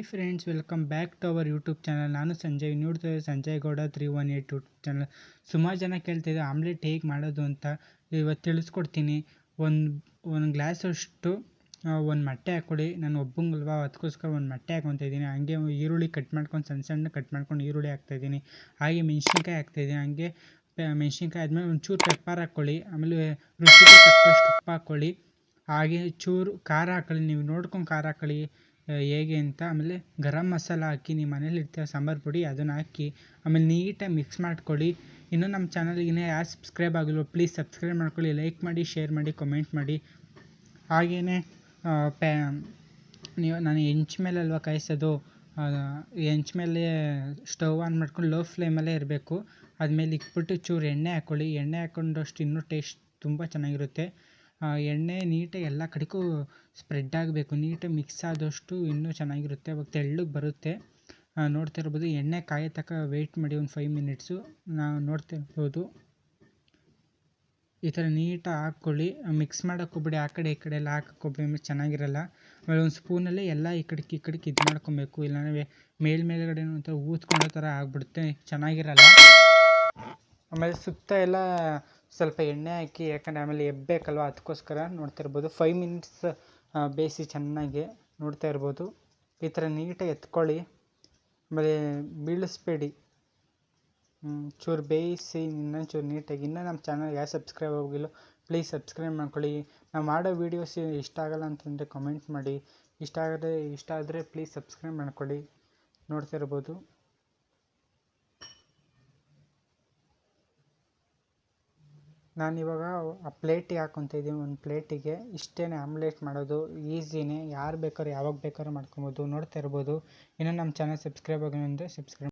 Hi friends welcome back to our YouTube channel ನಾನು ಸಂಜಯ್ ನೋಡ್ತಾ Sanjay Gowda three one eight YouTube channel ಸುಮಾರು ಜನ ಕೇಳ್ತಿದ್ದೆ omelette ಹೇಗೆ ಮಾಡೋದು ಅಂತ. ಇವತ್ತು ತಿಳಿಸ್ಕೊಡ್ತೀನಿ. ಒಂದು ಒಂದು ಗ್ಲಾಸಷ್ಟು ಒಂದು ಮೊಟ್ಟೆ ಹಾಕ್ಕೊಡಿ. ನಾನು ಒಬ್ಬಂಗಲ್ವಾ, ಅದಕ್ಕೋಸ್ಕರ ಒಂದು ಮೊಟ್ಟೆ ಹಾಕೊತಾ ಇದ್ದೀನಿ. ಹಂಗೆ ಈರುಳ್ಳಿ ಕಟ್ ಮಾಡ್ಕೊಂಡು, ಸಣ್ಣ ಸಣ್ಣ ಕಟ್ ಮಾಡ್ಕೊಂಡು ಈರುಳ್ಳಿ ಹಾಕ್ತಾಯಿದ್ದೀನಿ ಹಾಗೆ ಮೆಣ್ಸಿನ್ಕಾಯಿ ಹಾಕ್ತಾಯಿದ್ದೀನಿ ಹಂಗೆ ಮೆಣಸಿನ್ಕಾಯಿ ಆದಮೇಲೆ ಒಂಚೂರು ಪೆಪ್ಪರ್ ಹಾಕ್ಕೊಳ್ಳಿ ಆಮೇಲೆ ರುಚಿಗೆ ತಕ್ಕಷ್ಟು ಉಪ್ಪು ಹಾಕ್ಕೊಳ್ಳಿ ಹಾಗೆ ಚೂರು ಖಾರ ಹಾಕ್ಕೊಳ್ಳಿ ನೀವು ನೋಡ್ಕೊಂಡು ಖಾರ ಹಾಕ್ಕೊಳ್ಳಿ ಹೇಗೆ ಅಂತ ಆಮೇಲೆ ಗರಂ ಮಸಾಲ ಹಾಕಿ ನಿಮ್ಮ ಮನೇಲಿ ಇರ್ತೀರ ಸಾಂಬಾರು ಪುಡಿ ಅದನ್ನು ಹಾಕಿ ಆಮೇಲೆ ನೀಟಾಗಿ ಮಿಕ್ಸ್ ಮಾಡ್ಕೊಳ್ಳಿ. ಇನ್ನೂ ನಮ್ಮ ಚಾನಲ್ಗೆ ಯಾರು ಸಬ್ಸ್ಕ್ರೈಬ್ ಆಗಿಲ್ವೋ ಪ್ಲೀಸ್ ಸಬ್ಸ್ಕ್ರೈಬ್ ಮಾಡ್ಕೊಳ್ಳಿ, ಲೈಕ್ ಮಾಡಿ, ಶೇರ್ ಮಾಡಿ, ಕಮೆಂಟ್ ಮಾಡಿ. ಹಾಗೆಯೇ ಪ್ಯಾ ನೀವು ನಾನು ಹೆಂಚ್ ಮೇಲೆ ಅಲ್ವಾ ಕಾಯಿಸೋದು ಹೆಂಚ್ ಮೇಲೆ ಸ್ಟವ್ ಆನ್ ಮಾಡ್ಕೊಂಡು ಲೋ ಫ್ಲೇಮಲ್ಲೇ ಇರಬೇಕು. ಅದ್ಮೇಲೆ ಇಕ್ಬಿಟ್ಟು ಚೂರು ಎಣ್ಣೆ ಹಾಕ್ಕೊಳ್ಳಿ ಎಣ್ಣೆ ಹಾಕ್ಕೊಂಡಷ್ಟು ಇನ್ನೂ ಟೇಸ್ಟ್ ತುಂಬ ಚೆನ್ನಾಗಿರುತ್ತೆ. ಎಣ್ಣೆ ನೀಟಾಗಿ ಎಲ್ಲ ಕಡೆಗೂ ಸ್ಪ್ರೆಡ್ ಆಗಬೇಕು. ನೀಟಾಗಿ ಮಿಕ್ಸ್ ಆದಷ್ಟು ಇನ್ನೂ ಚೆನ್ನಾಗಿರುತ್ತೆ. ಅವಾಗ ತೆಳ್ಳಗೆ ಬರುತ್ತೆ. ನೋಡ್ತಾ ಇರ್ಬೋದು. ಎಣ್ಣೆ ಕಾಯೋ ತಕ ವೆಯ್ಟ್ ಮಾಡಿ ಒಂದು ಫೈವ್ ಮಿನಿಟ್ಸು ನಾವು ನೋಡ್ತಾ ಇರ್ಬೋದು. ಈ ಥರ ನೀಟಾಗಿ ಹಾಕ್ಕೊಳ್ಳಿ. ಮಿಕ್ಸ್ ಮಾಡೋಕೆ ಹೋಗ್ಬೇಡಿ. ಆ ಕಡೆ ಈ ಕಡೆ ಎಲ್ಲ ಹಾಕಕ್ಕೆ ಹೋಗ್ಬೇಡಿ. ಚೆನ್ನಾಗಿರಲ್ಲ. ಆಮೇಲೆ ಒಂದು ಸ್ಪೂನಲ್ಲೇ ಎಲ್ಲ ಈ ಕಡೆಗೆ ಈ ಕಡೆಗೆ ಇದು ಮಾಡ್ಕೊಬೇಕು. ಇಲ್ಲಾಂದರೆ ಮೇಲ್ ಮೇಲ್ಗಡೆ ಒಂಥರ ಊದ್ಕೊಳ್ಳೋ ಥರ ಆಗಿಬಿಡುತ್ತೆ. ಚೆನ್ನಾಗಿರಲ್ಲ. ಆಮೇಲೆ ಸುತ್ತ ಎಲ್ಲ ಸ್ವಲ್ಪ ಎಣ್ಣೆ ಹಾಕಿ, ಯಾಕಂದರೆ ಆಮೇಲೆ ಎಬ್ಬೇಕಲ್ವ? ಅದಕ್ಕೋಸ್ಕರ ನೋಡ್ತಾ ಇರ್ಬೋದು. ಫೈವ್ ಮಿನಿಟ್ಸ್ ಬೇಯಿಸಿ ಚೆನ್ನಾಗಿ ನೋಡ್ತಾ ಇರ್ಬೋದು. ಈ ಥರ ನೀಟಾಗಿ ಎತ್ಕೊಳ್ಳಿ. ಆಮೇಲೆ ಬೀಳಿಸ್ಬೇಡಿ. ಚೂರು ಬೇಯಿಸಿ, ಇನ್ನೊಂದು ಚೂರು ನೀಟಾಗಿ. ಇನ್ನೂ ನಮ್ಮ ಚಾನಲ್ ಯಾರು ಸಬ್ಸ್ಕ್ರೈಬ್ ಆಗಿಲ್ಲ, ಪ್ಲೀಸ್ ಸಬ್ಸ್ಕ್ರೈಬ್ ಮಾಡ್ಕೊಳ್ಳಿ. ನಾವು ಮಾಡೋ ವೀಡಿಯೋಸ್ ಇಷ್ಟ ಆಗಲ್ಲ ಅಂತಂದರೆ ಕಮೆಂಟ್ ಮಾಡಿ. ಇಷ್ಟ ಆಗದೆ, ಇಷ್ಟ ಆದರೆ ಪ್ಲೀಸ್ ಸಬ್ಸ್ಕ್ರೈಬ್ ಮಾಡ್ಕೊಳ್ಳಿ. ನೋಡ್ತಾ ಇರ್ಬೋದು. ನಾನಿವಾಗ ಆ ಪ್ಲೇಟಿಗೆ ಇದ್ದೀನಿ. ಒಂದು ಪ್ಲೇಟಿಗೆ ಇಷ್ಟೇ ಆಮ್ಲೆಟ್ ಮಾಡೋದು, ಈಸಿನೇ. ಯಾರು ಬೇಕಾದ್ರೂ ಯಾವಾಗ ಬೇಕಾದ್ರೂ ಮಾಡ್ಕೊಬೋದು, ನೋಡ್ತಾ ಇರ್ಬೋದು. ಇನ್ನೂ ನಮ್ಮ ಚಾನಲ್ ಸಬ್ಸ್ಕ್ರೈಬ್ ಆಗಿಲ್ಲ ಅಂದರೆ ಸಬ್ಸ್ಕ್ರೈಬ್